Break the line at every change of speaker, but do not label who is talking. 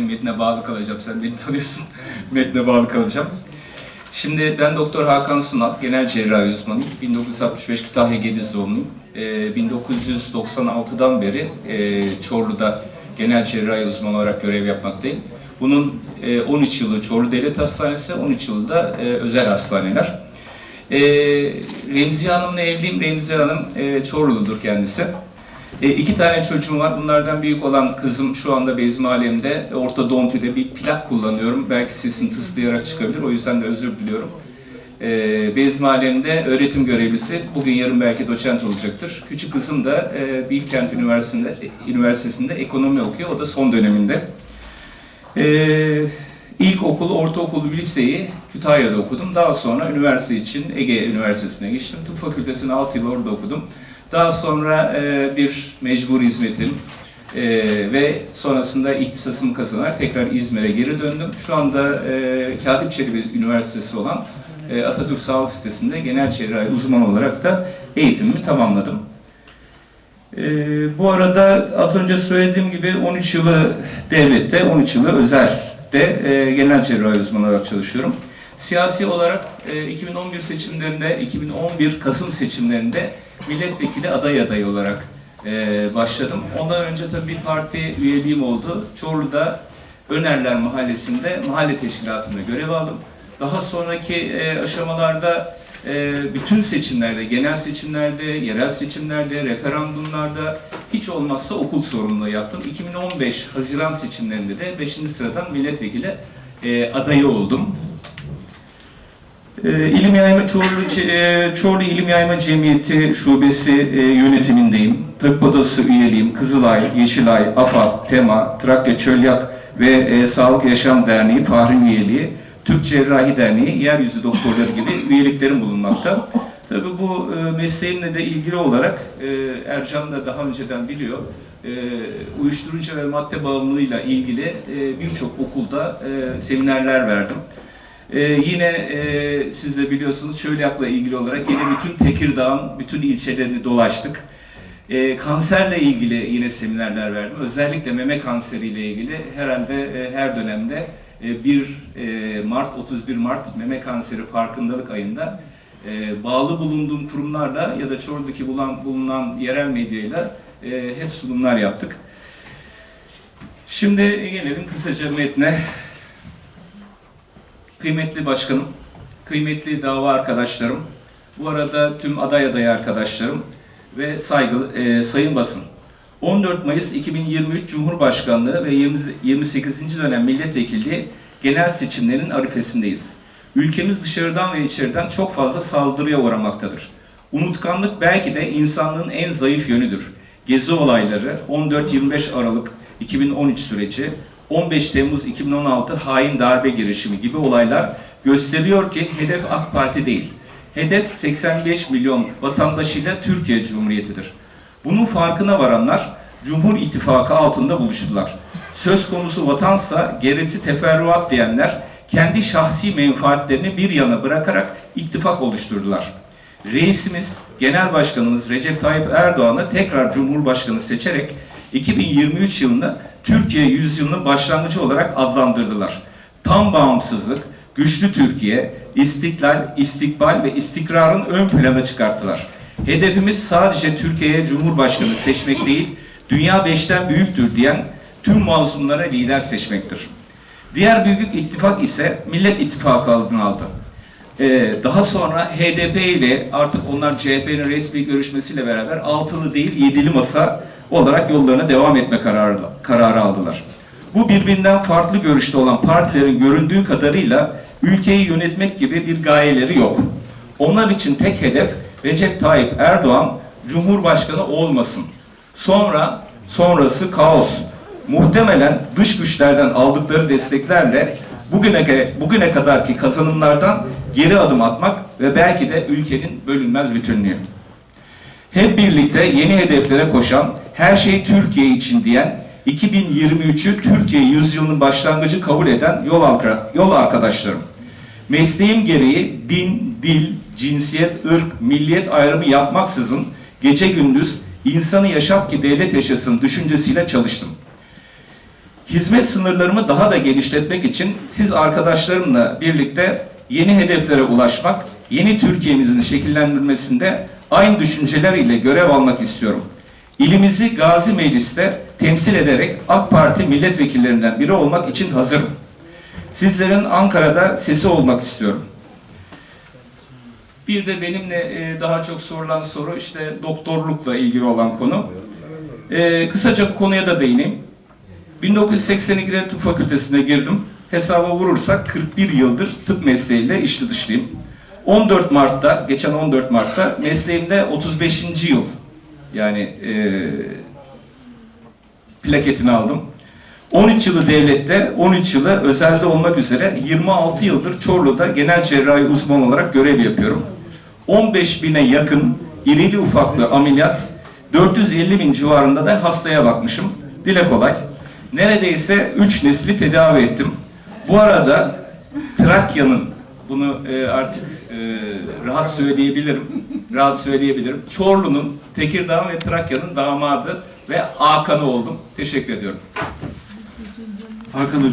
Metne bağlı kalacağım. Sen beni tanıyorsun. Metne bağlı kalacağım. Şimdi ben Doktor Hakan Sunal, genel cerrahi uzmanıyım. 1965 Kütahya Gediz doğumluyum. Ee, 1996'dan beri e, Çorlu'da genel cerrahi uzmanı olarak görev yapmaktayım. Bunun e, 13 yılı Çorlu Devlet Hastanesi, 13 yılı da e, özel hastaneler. E, Remziye Hanım'la evliyim. Remziye Hanım e, Çorlu'dur kendisi. E, iki tane çocuğum var. Bunlardan büyük olan kızım şu anda bezmi alemde. Ortodontide bir plak kullanıyorum. Belki sesim tıslayarak çıkabilir. O yüzden de özür diliyorum. E, bezmi alemde öğretim görevlisi. Bugün yarın belki doçent olacaktır. Küçük kızım da e, Bilkent Üniversitesi'nde, Üniversitesi'nde ekonomi okuyor. O da son döneminde. E, İlkokulu, ortaokulu, liseyi Kütahya'da okudum. Daha sonra üniversite için Ege Üniversitesi'ne geçtim. Tıp fakültesini 6 yıl orada okudum. Daha sonra e, bir mecbur hizmetim e, ve sonrasında ihtisasımı kazanarak tekrar İzmir'e geri döndüm. Şu anda e, Çelebi Üniversitesi olan e, Atatürk Sağlık Sitesi'nde genel cerrahi uzman olarak da eğitimimi tamamladım. E, bu arada az önce söylediğim gibi 13 yılı devlette, 13 yılı özelde e, genel cerrahi uzmanı olarak çalışıyorum. Siyasi olarak e, 2011 seçimlerinde, 2011 Kasım seçimlerinde milletvekili aday adayı olarak e, başladım. Ondan önce tabii bir parti üyeliğim oldu. Çorlu'da Önerler Mahallesi'nde mahalle teşkilatında görev aldım. Daha sonraki e, aşamalarda e, bütün seçimlerde, genel seçimlerde, yerel seçimlerde, referandumlarda hiç olmazsa okul sorumluluğu yaptım. 2015 Haziran seçimlerinde de 5. sıradan milletvekili e, adayı oldum. E, İlim Yayma Çorlu, e, Çorlu İlim Yayma Cemiyeti Şubesi e, yönetimindeyim. Tıp Odası üyeliğim. Kızılay, Yeşilay, AFAD, TEMA, Trakya Çölyak ve e, Sağlık Yaşam Derneği Fahri üyeliği, Türk Cerrahi Derneği, Yeryüzü Doktorları gibi üyeliklerim bulunmakta. Tabii bu e, mesleğimle de ilgili olarak Ercan da daha önceden biliyor. E, uyuşturucu ve madde bağımlılığıyla ilgili e, birçok okulda e, seminerler verdim. Ee, yine e, siz de biliyorsunuz Çölyak'la ilgili olarak yine bütün Tekirdağ'ın bütün ilçelerini dolaştık. Ee, kanserle ilgili yine seminerler verdim. Özellikle meme kanseriyle ilgili herhalde e, her dönemde e, 1 e, Mart 31 Mart meme kanseri farkındalık ayında e, bağlı bulunduğum kurumlarla ya da Çorlu'daki bulunan, bulunan yerel medyayla e, hep sunumlar yaptık. Şimdi gelelim kısaca metne. Kıymetli başkanım, kıymetli dava arkadaşlarım, bu arada tüm aday adayı arkadaşlarım ve saygılı e, sayın basın. 14 Mayıs 2023 Cumhurbaşkanlığı ve 20, 28. dönem milletvekilliği genel seçimlerinin arifesindeyiz. Ülkemiz dışarıdan ve içeriden çok fazla saldırıya uğramaktadır. Unutkanlık belki de insanlığın en zayıf yönüdür. Gezi olayları, 14-25 Aralık 2013 süreci, 15 Temmuz 2016 hain darbe girişimi gibi olaylar gösteriyor ki hedef AK Parti değil. Hedef 85 milyon vatandaşıyla Türkiye Cumhuriyeti'dir. Bunun farkına varanlar Cumhur İttifakı altında buluştular. Söz konusu vatansa gerisi teferruat diyenler kendi şahsi menfaatlerini bir yana bırakarak ittifak oluşturdular. Reisimiz, Genel Başkanımız Recep Tayyip Erdoğan'ı tekrar Cumhurbaşkanı seçerek 2023 yılını Türkiye yüzyılının başlangıcı olarak adlandırdılar. Tam bağımsızlık, güçlü Türkiye, istiklal, istikbal ve istikrarın ön plana çıkarttılar. Hedefimiz sadece Türkiye'ye Cumhurbaşkanı seçmek değil, dünya beşten büyüktür diyen tüm mazlumlara lider seçmektir. Diğer büyük ittifak ise Millet İttifakı adını aldı. Ee, daha sonra HDP ile artık onlar CHP'nin resmi görüşmesiyle beraber altılı değil yedili masa olarak yollarına devam etme kararı, kararı aldılar. Bu birbirinden farklı görüşte olan partilerin göründüğü kadarıyla ülkeyi yönetmek gibi bir gayeleri yok. Onlar için tek hedef Recep Tayyip Erdoğan Cumhurbaşkanı olmasın. Sonra sonrası kaos. Muhtemelen dış güçlerden aldıkları desteklerle bugüne bugüne kadarki kazanımlardan geri adım atmak ve belki de ülkenin bölünmez bütünlüğü. Hep birlikte yeni hedeflere koşan, her şey Türkiye için diyen, 2023'ü Türkiye yüzyılının başlangıcı kabul eden yol, arkadaşlarım. Mesleğim gereği din, dil, cinsiyet, ırk, milliyet ayrımı yapmaksızın gece gündüz insanı yaşat ki devlet yaşasın düşüncesiyle çalıştım. Hizmet sınırlarımı daha da genişletmek için siz arkadaşlarımla birlikte yeni hedeflere ulaşmak, yeni Türkiye'mizin şekillendirilmesinde aynı düşünceler ile görev almak istiyorum. İlimizi Gazi Meclis'te temsil ederek AK Parti milletvekillerinden biri olmak için hazırım. Sizlerin Ankara'da sesi olmak istiyorum. Bir de benimle e, daha çok sorulan soru işte doktorlukla ilgili olan konu. E, kısaca konuya da değineyim. 1982'de tıp fakültesine girdim. Hesaba vurursak 41 yıldır tıp mesleğiyle içli dışlıyım. 14 Mart'ta, geçen 14 Mart'ta mesleğimde 35. yıl yani e, plaketini aldım. 13 yılı devlette, 13 yılı özelde olmak üzere 26 yıldır Çorlu'da genel cerrahi uzman olarak görev yapıyorum. 15 bine yakın irili ufaklı ameliyat, 450 bin civarında da hastaya bakmışım. Dile kolay. Neredeyse 3 nesli tedavi ettim. Bu arada Trakya'nın, bunu e, artık e, rahat söyleyebilirim, rahat söyleyebilirim. Çorlu'nun, Tekirdağ ve Trakya'nın damadı ve Hakan'ı oldum. Teşekkür ediyorum.
Hakan Hocam